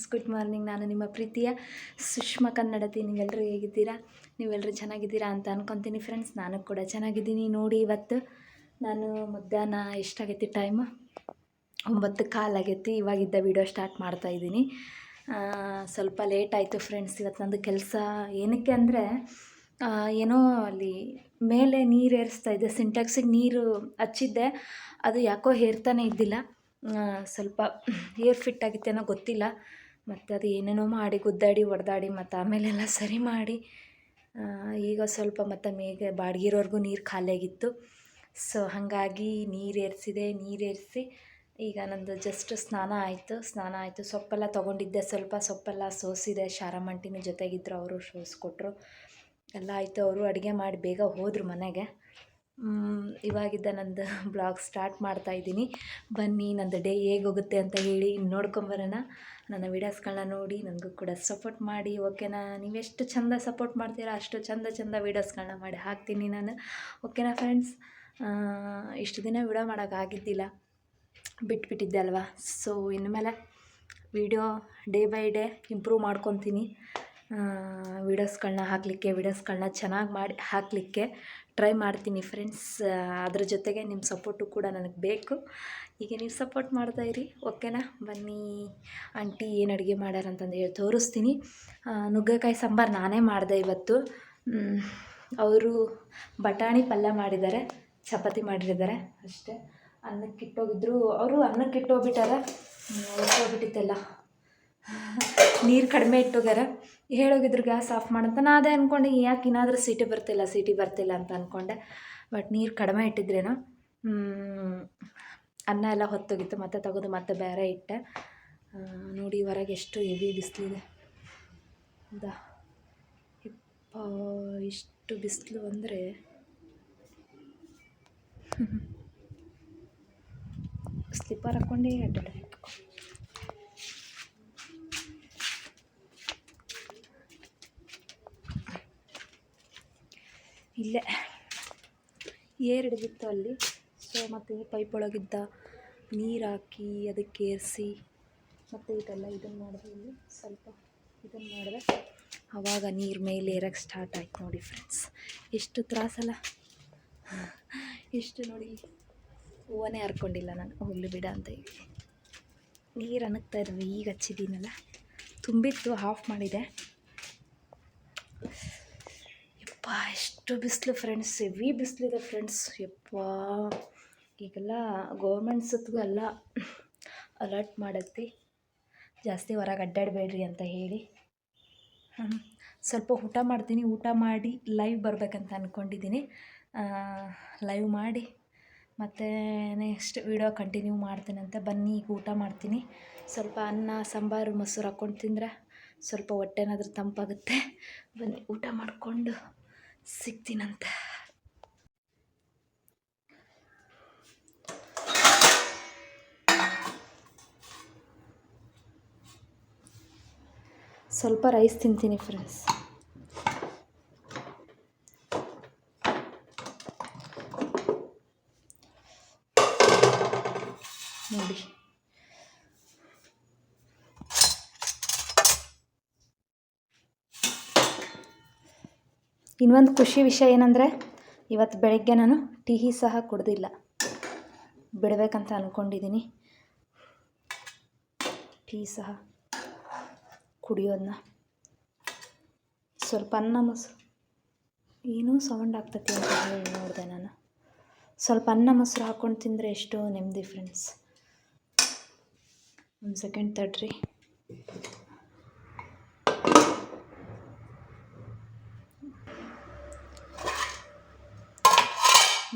Friends, good morning. ನಾನು ನಿಮ್ಮ ಪ್ರೀತಿಯ ಸುಷ್ಮಾ ಕನ್ನಡತಿ. ನೀವೆಲ್ಲರೂ ಹೇಗಿದ್ದೀರಾ? ನೀವೆಲ್ಲರೂ ಚೆನ್ನಾಗಿದ್ದೀರಾ ಅಂತ ಅನ್ಕೊತೀನಿ ಫ್ರೆಂಡ್ಸ್. ನಾನು ಕೂಡ ಚೆನ್ನಾಗಿದ್ದೀನಿ. ನೋಡಿ, ಇವತ್ತು ನಾನು ಮಧ್ಯಾಹ್ನ ಎಷ್ಟಾಗೈತಿ ಟೈಮ್ ಒಂಬತ್ತು ಕಾಲಾಗೈತಿ ಇವಾಗಿದ್ದ ವೀಡಿಯೋ ಸ್ಟಾರ್ಟ್ ಮಾಡ್ತಾ ಇದ್ದೀನಿ. ಸ್ವಲ್ಪ ಲೇಟ್ ಆಯಿತು ಫ್ರೆಂಡ್ಸ್. ಇವತ್ತು ನಂದು ಕೆಲಸ ಏನಕ್ಕೆ ಅಂದರೆ ಏನೋ ಅಲ್ಲಿ ಮೇಲೆ ನೀರು ಏರಿಸ್ತಾ ಇದ್ದೆ ಸಿಂಟ್ಯಾಕ್ಸಿಗೆ ನೀರು ಹಚ್ಚಿದ್ದೆ. ಅದು ಯಾಕೋ ಹೇರ್ತಾನೆ ಇದ್ದಿಲ್ಲ. ಸ್ವಲ್ಪ ಏರ್ ಫಿಟ್ ಆಗಿತ್ತೇನೋ ಗೊತ್ತಿಲ್ಲ. ಮತ್ತು ಅದು ಏನೇನೋ ಮಾಡಿ ಗುದ್ದಾಡಿ ಹೊಡೆದಾಡಿ ಮತ್ತು ಆಮೇಲೆಲ್ಲ ಸರಿ ಮಾಡಿ ಈಗ ಸ್ವಲ್ಪ ಮತ್ತು ಮೇಗೆ ಬಾಡ್ಗಿರೋರ್ಗೂ ನೀರು ಖಾಲಿಯಾಗಿತ್ತು. ಸೊ ಹಾಗಾಗಿ ನೀರು ಏರಿಸಿದೆ, ನೀರು ಈಗ ನಂದು ಜಸ್ಟ್ ಸ್ನಾನ ಆಯಿತು. ಸ್ನಾನ ಆಯಿತು. ಸೊಪ್ಪೆಲ್ಲ ತೊಗೊಂಡಿದ್ದೆ ಸ್ವಲ್ಪ. ಸೊಪ್ಪೆಲ್ಲ ಸೋಸಿದೆ. ಶಾರಮಂಟಿನ ಜೊತೆಗಿದ್ರು ಅವರು ಸೋಸ್ಕೊಟ್ರು ಎಲ್ಲ ಆಯಿತು. ಅವರು ಅಡುಗೆ ಮಾಡಿ ಬೇಗ ಹೋದರು ಮನೆಗೆ. ಇವಾಗಿದ್ದ ನಂದು ಬ್ಲಾಗ್ ಸ್ಟಾರ್ಟ್ ಮಾಡ್ತಾ ಇದ್ದೀನಿ. ಬನ್ನಿ, ನಂದು ಡೇ ಹೇಗೆ ಹೋಗುತ್ತೆ ಅಂತ ಹೇಳಿ ನೋಡ್ಕೊಂಬರೋಣ ನನ್ನ ವೀಡಿಯೋಸ್ಗಳನ್ನ ನೋಡಿ ನನಗೂ ಕೂಡ ಸಪೋರ್ಟ್ ಮಾಡಿ ಓಕೆನಾ ನೀವೆಷ್ಟು ಚಂದ ಸಪೋರ್ಟ್ ಮಾಡ್ತೀರಾ ಅಷ್ಟು ಚಂದ ಚಂದ ವೀಡಿಯೋಸ್ಗಳನ್ನ ಮಾಡಿ ಹಾಕ್ತೀನಿ ನಾನು ಓಕೆನಾ ಫ್ರೆಂಡ್ಸ್ ಇಷ್ಟು ದಿನ ವಿಡಿಯೋ ಮಾಡೋಕ್ಕಾಗಿದ್ದಿಲ್ಲ ಬಿಟ್ಬಿಟ್ಟಿದ್ದೆ ಅಲ್ವಾ? ಸೊ ಇನ್ಮೇಲೆ video day by day improve ಮಾಡ್ಕೊತೀನಿ. ವೀಡಿಯೋಸ್ಗಳನ್ನ ಹಾಕಲಿಕ್ಕೆ, ವೀಡಿಯೋಸ್ಗಳನ್ನ ಚೆನ್ನಾಗಿ ಮಾಡಿ ಹಾಕಲಿಕ್ಕೆ. ಟ್ರೈ ಮಾಡ್ತೀನಿ ಫ್ರೆಂಡ್ಸ್ ಅದ್ರ ಜೊತೆಗೆ ನಿಮ್ಮ ಸಪೋರ್ಟು ಕೂಡ ನನಗೆ ಬೇಕು. ಈಗ ನೀವು ಸಪೋರ್ಟ್ ಮಾಡ್ತಾ ಇರಿ ಓಕೆನಾ ಬನ್ನಿ ಆಂಟಿ ಏನು ಅಡುಗೆ ಮಾಡ್ಯಾರ ಅಂತಂದು ಹೇಳಿ ತೋರಿಸ್ತೀನಿ. ನುಗ್ಗೆಕಾಯಿ ಸಾಂಬಾರು ನಾನೇ ಮಾಡಿದೆ ಇವತ್ತು. ಅವರು ಬಟಾಣಿ ಪಲ್ಯ ಮಾಡಿದ್ದಾರೆ ಚಪಾತಿ ಮಾಡಿದ್ದಾರೆ ಅಷ್ಟೇ. ಅನ್ನಕ್ಕೆ ಇಟ್ಟೋಗಿದ್ರು ಅವರು ಅನ್ನಕ್ಕೆ ಇಟ್ಟೋಗ್ಬಿಟ್ಟಾರ ಹೋಗ್ಬಿಟ್ಟಿತ್ತೆಲ್ಲ ನೀರು ಕಡಿಮೆ ಇಟ್ಟೋಗ್ಯಾರ. ಹೇಳೋಗಿದ್ರು ಗ್ಯಾಸ್ ಆಫ್ ಮಾಡಂತ. ನಾ ಅದೇ ಅಂದ್ಕೊಂಡೆ ಯಾಕೆ ಏನಾದರೂ ಸಿಟಿ ಬರ್ತಿಲ್ಲ ಸಿಟಿ ಬರ್ತಿಲ್ಲ ಅಂತ ಅಂದ್ಕೊಂಡೆ ಬಟ್ ನೀರು ಕಡಿಮೆ ಇಟ್ಟಿದ್ರೇನೋ? ಅನ್ನ ಎಲ್ಲ ಹೊತ್ತೋಗಿತ್ತು, ಮತ್ತೆ ತೆಗೆದು ಮತ್ತೆ ಬೇರೆ ಇಟ್ಟೆ. ನೋಡಿ ಹೊರಗೆ ಎಷ್ಟು ಹೆವಿ ಬಿಸಿಲಿದೆ. ಹೌದಾ ಇಪ್ಪ ಇಷ್ಟು ಬಿಸಿಲು ಅಂದರೆ. ಸ್ಲಿಪ್ಪರ್ ಹಾಕ್ಕೊಂಡೇ ಅಡ್ಡಾಡಬೇಕು ಇಲ್ಲೇ ಏರ್ ಹಿಡಿದಿತ್ತು ಅಲ್ಲಿ. ಸೊ ಮತ್ತು ಪೈಪ್ ಒಳಗಿದ್ದ ನೀರು ಹಾಕಿ ಅದಕ್ಕೆ ಏರಿಸಿ ಮತ್ತು ಇದೆಲ್ಲ ಇದನ್ನು ಮಾಡಿದೆ ಇಲ್ಲಿ. ಸ್ವಲ್ಪ ಇದನ್ನು ಮಾಡಿದೆ. ಆವಾಗ ನೀರು ಮೇಲೆ ಏರಕ್ಕೆ ಸ್ಟಾರ್ಟ್ ಆಯ್ತು ನೋಡಿ ಫ್ರೆಂಡ್ಸ್ ಎಷ್ಟು ತ್ರಾಸಲ್ಲ ಎಷ್ಟು ನೋಡಿ ಹೂವನೇ ಹರ್ಕೊಂಡಿಲ್ಲ ನಾನು. ಹೋಗಲಿ ಬಿಡ ಅಂತ ಹೇಳಿ. ನೀರು ಅನ್ನಕ್ತಾ ಇದ್ವಿ. ಈಗ ಹಚ್ಚಿದ್ದೀನಲ್ಲ. ತುಂಬಿತ್ತು ಆಫ್ ಮಾಡಿದೆ. ಯಪ್ಪ ಎಷ್ಟು ಬಿಸಿಲು ಫ್ರೆಂಡ್ಸ್ ಹೆವಿ ಬಿಸಿಲಿದೆ ಫ್ರೆಂಡ್ಸ್ ಯಪ್ಪ, ಈಗೆಲ್ಲ ಗೌರ್ಮೆಂಟ್ ಸುತ್ತಗೂ ಎಲ್ಲ ಅಲರ್ಟ್ ಮಾಡತ್ತಿ. ಜಾಸ್ತಿ ಹೊರಗೆ ಅಡ್ಡಾಡಬೇಡ್ರಿ ಅಂತ ಹೇಳಿ. ಸ್ವಲ್ಪ ಊಟ ಮಾಡ್ತೀನಿ. ಊಟ ಮಾಡಿ ಲೈವ್ ಬರಬೇಕಂತ ಅಂದ್ಕೊಂಡಿದ್ದೀನಿ ಲೈವ್ ಮಾಡಿ. ಮತ್ತು ನೆಕ್ಸ್ಟ್ ವೀಡಿಯೋ ಕಂಟಿನ್ಯೂ ಮಾಡ್ತೀನಂತೆ ಬನ್ನಿ, ಈಗ ಊಟ ಮಾಡ್ತೀನಿ. ಸ್ವಲ್ಪ ಅನ್ನ, ಸಾಂಬಾರು, ಮೊಸರು ಹಾಕ್ಕೊಂಡು ತಿಂದರೆ ಸ್ವಲ್ಪ ಹೊಟ್ಟೆನಾದ್ರೂ ತಂಪಾಗುತ್ತೆ. ಬನ್ನಿ, ಊಟ ಮಾಡಿಕೊಂಡು. ಸಿಗ್ತೀನಂತೆ. ಸ್ವಲ್ಪ ರೈಸ್ ತಿಂತೀನಿ ಫ್ರೆಂಡ್ಸ್ ಇನ್ನೊಂದು ಖುಷಿ ವಿಷಯ ಏನಂದರೆ, ಇವತ್ತು ಬೆಳಗ್ಗೆ ನಾನು ಟೀ ಸಹ ಕುಡ್ದಿಲ್ಲ. ಬಿಡಬೇಕಂತ ಅಂದ್ಕೊಂಡಿದ್ದೀನಿ ಟೀ ಸಹ ಕುಡಿಯೋದನ್ನ ಸ್ವಲ್ಪ ಅನ್ನ ಮೊಸರು. ಏನೂ ಸೌಂಡ್ ಆಗ್ತತಿ ಅಂತ ಹೇಳಿ ನೋಡಿದೆ ನಾನು. ಸ್ವಲ್ಪ ಅನ್ನ ಮೊಸರು ಹಾಕ್ಕೊಂಡು ತಿಂದರೆ ಎಷ್ಟು ನೆಮ್ಮದಿ ಫ್ರೆಂಡ್ಸ್ ಒಂದು ಸೆಕೆಂಡ್ ತಡ್ರಿ.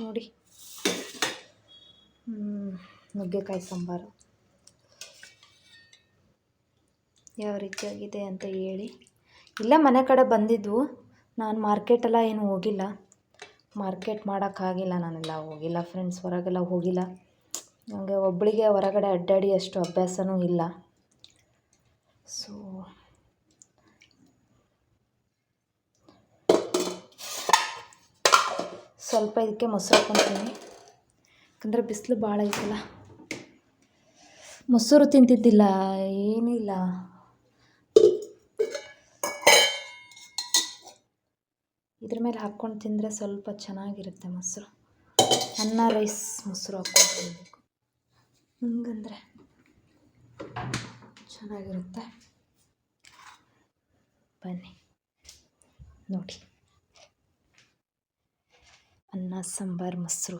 ನೋಡಿ. ನುಗ್ಗೆಕಾಯಿ ಸಾಂಬಾರು. ಯಾವ ರೀತಿಯಾಗಿದೆ ಅಂತ ಹೇಳಿ. ಇಲ್ಲ, ಮನೆ ಕಡೆ ಬಂದಿದ್ವು. ನಾನು ಮಾರ್ಕೆಟೆಲ್ಲ ಏನು ಹೋಗಿಲ್ಲ. ಮಾರ್ಕೆಟ್ ಮಾಡೋಕ್ಕಾಗಿಲ್ಲ ನಾನೆಲ್ಲ, ಹೋಗಿಲ್ಲ ಫ್ರೆಂಡ್ಸ್ ಹೊರಗೆಲ್ಲ ಹೋಗಿಲ್ಲ. ನನಗೆ ಒಬ್ಬಳಿಗೆ ಹೊರಗಡೆ ಅಡ್ಡಾಡಿ ಅಷ್ಟು ಅಭ್ಯಾಸವೂ ಇಲ್ಲ. ಸೊ ಸ್ವಲ್ಪ ಇದಕ್ಕೆ ಮೊಸರು ಹಾಕೊಂತೀನಿ. ಯಾಕಂದರೆ ಬಿಸಿಲು ಭಾಳ ಐತಲ್ಲ. ಮೊಸರು ತಿಂತಿದ್ದಿಲ್ಲ ಏನಿಲ್ಲ ಇದ್ರ ಮೇಲೆ ಹಾಕ್ಕೊಂಡು ತಿಂದರೆ ಸ್ವಲ್ಪ ಚೆನ್ನಾಗಿರುತ್ತೆ ಮೊಸರು. ಅನ್ನ, ರೈಸ್, ಮೊಸರು ಹಾಕ್ಕೊಂಡು ತಿನ್ನಬೇಕು ಹಂಗಂದರೆ ಚೆನ್ನಾಗಿರುತ್ತೆ. ಬನ್ನಿ, ನೋಡಿ. ಅನ್ನ, ಸಾಂಬಾರು, ಮೊಸರು.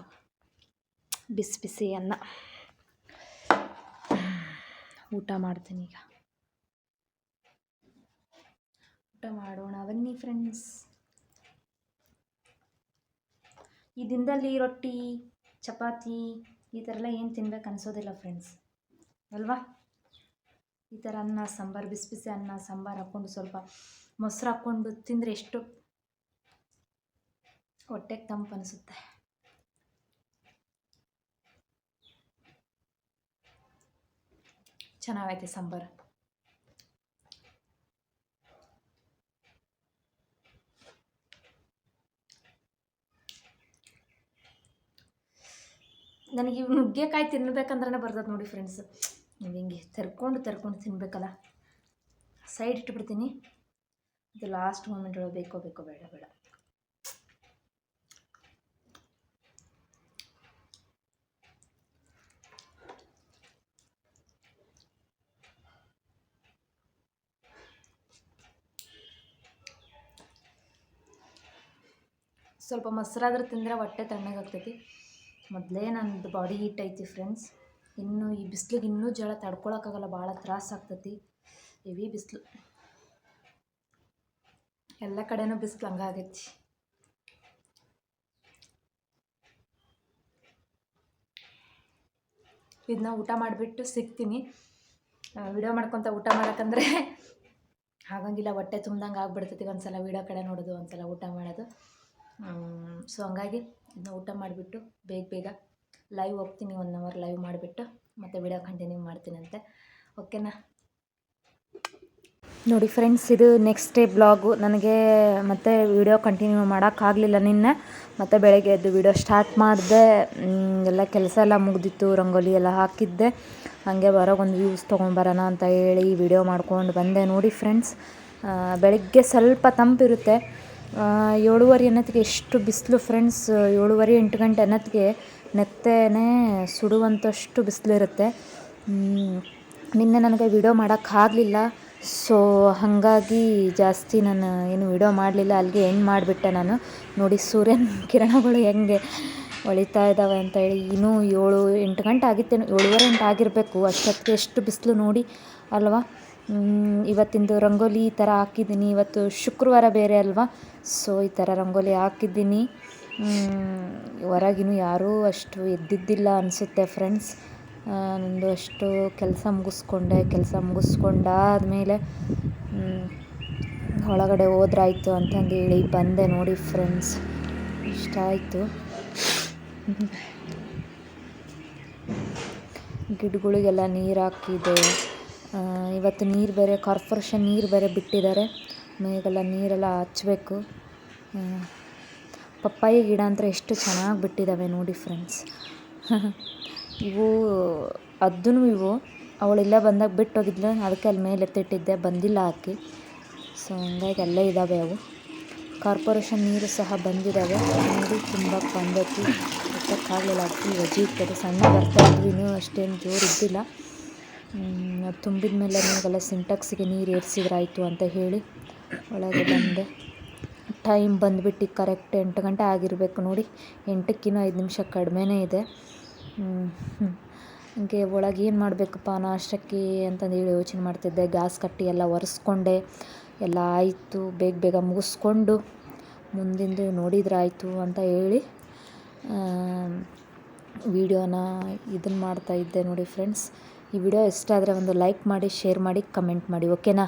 ಬಿಸಿ ಬಿಸಿ ಅನ್ನ. ಊಟ ಮಾಡ್ತೀನಿ ಈಗ. ಊಟ ಮಾಡೋಣ ಬನ್ನಿ ಫ್ರೆಂಡ್ಸ್ ಈ ದಿನದಲ್ಲಿ ರೊಟ್ಟಿ, ಚಪಾತಿ, ಈ ಥರ ಎಲ್ಲ ಏನು ತಿನ್ಬೇಕು ಅನಿಸೋದಿಲ್ಲ ಫ್ರೆಂಡ್ಸ್ ಅಲ್ವಾ? ಈ ಥರ ಅನ್ನ, ಸಾಂಬಾರು, ಬಿಸಿ ಬಿಸಿ ಅನ್ನ, ಸಾಂಬಾರು ಹಾಕ್ಕೊಂಡು ಸ್ವಲ್ಪ ಮೊಸರು ಹಾಕ್ಕೊಂಡು ತಿಂದರೆ ಎಷ್ಟು ಹೊಟ್ಟೆಗೆ ತಂಪು ಅನಿಸುತ್ತೆ. ಚೆನ್ನಾಗೈತೆ ಸಾಂಬಾರು. ನನಗೆ ನುಗ್ಗೆಕಾಯಿ ತಿನ್ಬೇಕಂದ್ರೆ ಬರ್ತದೆ ನೋಡಿ ಫ್ರೆಂಡ್ಸ್ ಹಿಂಗೆ ತೆರ್ಕೊಂಡು ತೆರ್ಕೊಂಡು ತಿನ್ನಬೇಕಲ್ಲ ಸೈಡ್ ಇಟ್ಬಿಡ್ತೀನಿ. ಇದು ಲಾಸ್ಟ್ ಮೂಮೆಂಟ್ ಒಳಗೆ ಬೇಕೋ ಬೇಕೋ ಬೇಡ ಬೇಡ. ಸ್ವಲ್ಪ ಮೊಸರಾದ್ರೂ ತಿಂದರೆ ಹೊಟ್ಟೆ ತಣ್ಣಗಾಗ್ತೈತಿ ಮೊದಲೇ ನಂದು ಬಾಡಿ ಹೀಟ್ ಐತಿ ಫ್ರೆಂಡ್ಸ್. ಇನ್ನು ಈ ಬಿಸ್ಲಿಗೆ ಇನ್ನೂ ಜಳ ತಡ್ಕೊಳಕ್ಕಾಗಲ್ಲ, ಭಾಳ ತ್ರಾಸ ಆಗ್ತೈತಿ. ಹೆವಿ ಬಿಸಿಲು. ಎಲ್ಲ ಕಡೆನೂ ಬಿಸಿಲು ಹಂಗಾಗೈತಿ ಇದನ್ನ ಊಟ ಮಾಡಿಬಿಟ್ಟು ಸಿಗ್ತೀನಿ. ವಿಡಿಯೋ ಮಾಡ್ಕೊತ ಊಟ ಮಾಡೋಕ್ಕಂದ್ರೆ ಆಗಂಗಿಲ್ಲ, ಹೊಟ್ಟೆ ತುಂಬ್ದಂಗೆ ಆಗ್ಬಿಡ್ತೈತಿ ಒಂದು ಸಲ ವಿಡಿಯೋ ಕಡೆ ನೋಡೋದು ಒಂದು ಸಲ ಊಟ ಮಾಡೋದು. ಸೊ ಹಂಗಾಗಿ ಇದನ್ನ ಊಟ ಮಾಡಿಬಿಟ್ಟು ಬೇಗ ಬೇಗ ಲೈವ್ ಹೋಗ್ತೀನಿ ಒನ್ ಅವರ್ ಲೈವ್ ಮಾಡಿಬಿಟ್ಟು ಮತ್ತು ವಿಡಿಯೋ ಕಂಟಿನ್ಯೂ ಮಾಡ್ತೀನಂತೆ. ಓಕೆನಾ ನೋಡಿ ಫ್ರೆಂಡ್ಸ್ ಇದು ನೆಕ್ಸ್ಟ್ ಡೇ ಬ್ಲಾಗು ನನಗೆ ಮತ್ತೆ ವಿಡಿಯೋ ಕಂಟಿನ್ಯೂ ಮಾಡೋಕ್ಕಾಗಲಿಲ್ಲ ನಿನ್ನೆ. ಮತ್ತು ಬೆಳಗ್ಗೆ ಎದ್ದು ವಿಡಿಯೋ ಸ್ಟಾರ್ಟ್ ಮಾಡಿದೆ. ಎಲ್ಲ ಕೆಲಸ ಎಲ್ಲ ಮುಗ್ದಿತ್ತು, ರಂಗೋಲಿ ಎಲ್ಲ ಹಾಕಿದ್ದೆ. ಹಾಗೆ ಬರೋಗೊಂದು ವ್ಯೂಸ್ ತೊಗೊಂಬರೋಣ ಅಂತ ಹೇಳಿ ವಿಡಿಯೋ ಮಾಡ್ಕೊಂಡು ಬಂದೆ. ನೋಡಿ ಫ್ರೆಂಡ್ಸ್ ಬೆಳಗ್ಗೆ ಸ್ವಲ್ಪ ತಂಪಿರುತ್ತೆ. ಏಳುವರೆ ಅನ್ನೋತ್ತಿಗೆ ಎಷ್ಟು ಬಿಸಿಲು ಫ್ರೆಂಡ್ಸ್ ಏಳುವರೆ ಎಂಟು ಗಂಟೆ ಅನ್ನೋತ್ತಿಗೆ ನೆತ್ತೇನೆ ಸುಡುವಂಥಷ್ಟು ಬಿಸಿಲಿರುತ್ತೆ ನಿನ್ನೆ ನನಗೆ ವಿಡಿಯೋ ಮಾಡೋಕ್ಕಾಗಲಿಲ್ಲ ಸೊ ಹಾಗಾಗಿ ಜಾಸ್ತಿ ನಾನು ಏನು ವಿಡಿಯೋ ಮಾಡಲಿಲ್ಲ. ಅಲ್ಲಿಗೆ ಎಂಡ್ ಮಾಡಿಬಿಟ್ಟೆ ನಾನು. ನೋಡಿ ಸೂರ್ಯನ ಕಿರಣಗಳು ಹೆಂಗೆ ಹೊಳಿತಾ ಇದ್ದಾವೆ ಅಂತ ಹೇಳಿ. ಇನ್ನೂ ಏಳು ಎಂಟು ಗಂಟೆ ಆಗಿತ್ತೇನು, ಏಳುವರೆ ಎಂಟು ಆಗಿರಬೇಕು. ಅಷ್ಟೊತ್ತಿಗೆ ಎಷ್ಟು ಬಿಸಿಲು ನೋಡಿ, ಅಲ್ವಾ? ಇವತ್ತಿಂದು ರಂಗೋಲಿ ಈ ಥರ ಹಾಕಿದ್ದೀನಿ. ಇವತ್ತು ಶುಕ್ರವಾರ ಬೇರೆ ಅಲ್ವಾ? ಸೊ ಈ ಥರ ರಂಗೋಲಿ ಹಾಕಿದ್ದೀನಿ. ಹೊರಗಿನೂ ಯಾರೂ ಅಷ್ಟು ಎದ್ದಿದ್ದಿಲ್ಲ ಅನಿಸುತ್ತೆ ಫ್ರೆಂಡ್ಸ್ ನಂದು ಅಷ್ಟು ಕೆಲಸ ಮುಗಿಸ್ಕೊಂಡೆ, ಕೆಲಸ ಮುಗಿಸ್ಕೊಂಡಾದ್ಮೇಲೆ ಒಳಗಡೆ ಹೋದ್ರಾಯ್ತು ಅಂತಂದು ಹೇಳಿ ಬಂದೆ ನೋಡಿ ಫ್ರೆಂಡ್ಸ್ ಇಷ್ಟ ಆಯಿತು. ಗಿಡಗಳಿಗೆಲ್ಲ ನೀರು ಹಾಕಿದೆ. ಇವತ್ತು ನೀರು ಬೇರೆ ಕಾರ್ಪೊರೇಷನ್ ನೀರು ಬೇರೆ ಬಿಟ್ಟಿದ್ದಾರೆ. ಮೇಗೆಲ್ಲ ನೀರೆಲ್ಲ ಹಚ್ಬೇಕು. ಪಪ್ಪಾಯಿ ಗಿಡ ಅಂತ ಎಷ್ಟು ಚೆನ್ನಾಗಿ ಬಿಟ್ಟಿದ್ದಾವೆ ನೋಡಿ ಫ್ರೆಂಡ್ಸ್. ಇವು ಅದನ್ನು ಇವು. ಅವಳೆಲ್ಲ ಬಂದಾಗ ಬಿಟ್ಟು ಹೋಗಿದ್ಲು ಅದಕ್ಕೆ ಅಲ್ಲಿ ಮೇಲೆ ಎತ್ತಿಟ್ಟಿದ್ದೆ, ಬಂದಿಲ್ಲ ಹಾಕಿ ಸೊ ಹಂಗಾಗಿ ಅಲ್ಲೇ ಇದ್ದಾವೆ ಅವು. ಕಾರ್ಪೊರೇಷನ್ ನೀರು ಸಹ ಬಂದಿದ್ದಾವೆ ನೋಡಿ, ತುಂಬ ಬಂದೈತಿ ಎತ್ತಕ್ಕಾಗಲಿಲ್ಲ. ಅಕ್ಕಿ ವಜಿ ಇರ್ತದೆ ಸಣ್ಣ ಬರ್ತಾ ಇದ್ವಿ ಅಷ್ಟೇನು ಜೋರು ಇದ್ದಿಲ್ಲ ತುಂಬಿದ ಮೇಲೆ ನಿಮಗೆಲ್ಲ ಸಿಂಟಕ್ಸಿಗೆ ನೀರು ಏರಿಸಿದ್ರಾಯ್ತು ಅಂತ ಹೇಳಿ ಒಳಗೆ ಬಂದೆ. ಟೈಮ್ ಬಂದುಬಿಟ್ಟು ಕರೆಕ್ಟ್ ಎಂಟು ಗಂಟೆ ಆಗಿರಬೇಕು ನೋಡಿ. ಎಂಟಕ್ಕಿನ್ನೂ ಐದು ನಿಮಿಷ ಕಡಿಮೆನೇ ಇದೆ. ಹಂಗೆ ಒಳಗೆ ಏನು ಮಾಡಬೇಕಪ್ಪ ನಾಷ್ಟಕ್ಕೆ ಅಂತಂದು ಹೇಳಿ ಯೋಚನೆ ಮಾಡ್ತಿದ್ದೆ. ಗ್ಯಾಸ್ ಕಟ್ಟಿ ಎಲ್ಲ ಒರೆಸ್ಕೊಂಡೆ. ಎಲ್ಲ ಆಯಿತು, ಬೇಗ ಬೇಗ ಮುಗಿಸ್ಕೊಂಡು ಮುಂದಿಂದು ನೋಡಿದ್ರಾಯಿತು ಅಂತ ಹೇಳಿ ವೀಡಿಯೋನ ಇದನ್ನು ಮಾಡ್ತಾಯಿದ್ದೆ ನೋಡಿ ಫ್ರೆಂಡ್ಸ್. ಈ ವಿಡಿಯೋ ಇಷ್ಟ ಆದರೆ ಒಂದು ಲೈಕ್ ಮಾಡಿ ಶೇರ್ ಮಾಡಿ ಕಮೆಂಟ್ ಮಾಡಿ ಓಕೆನಾ?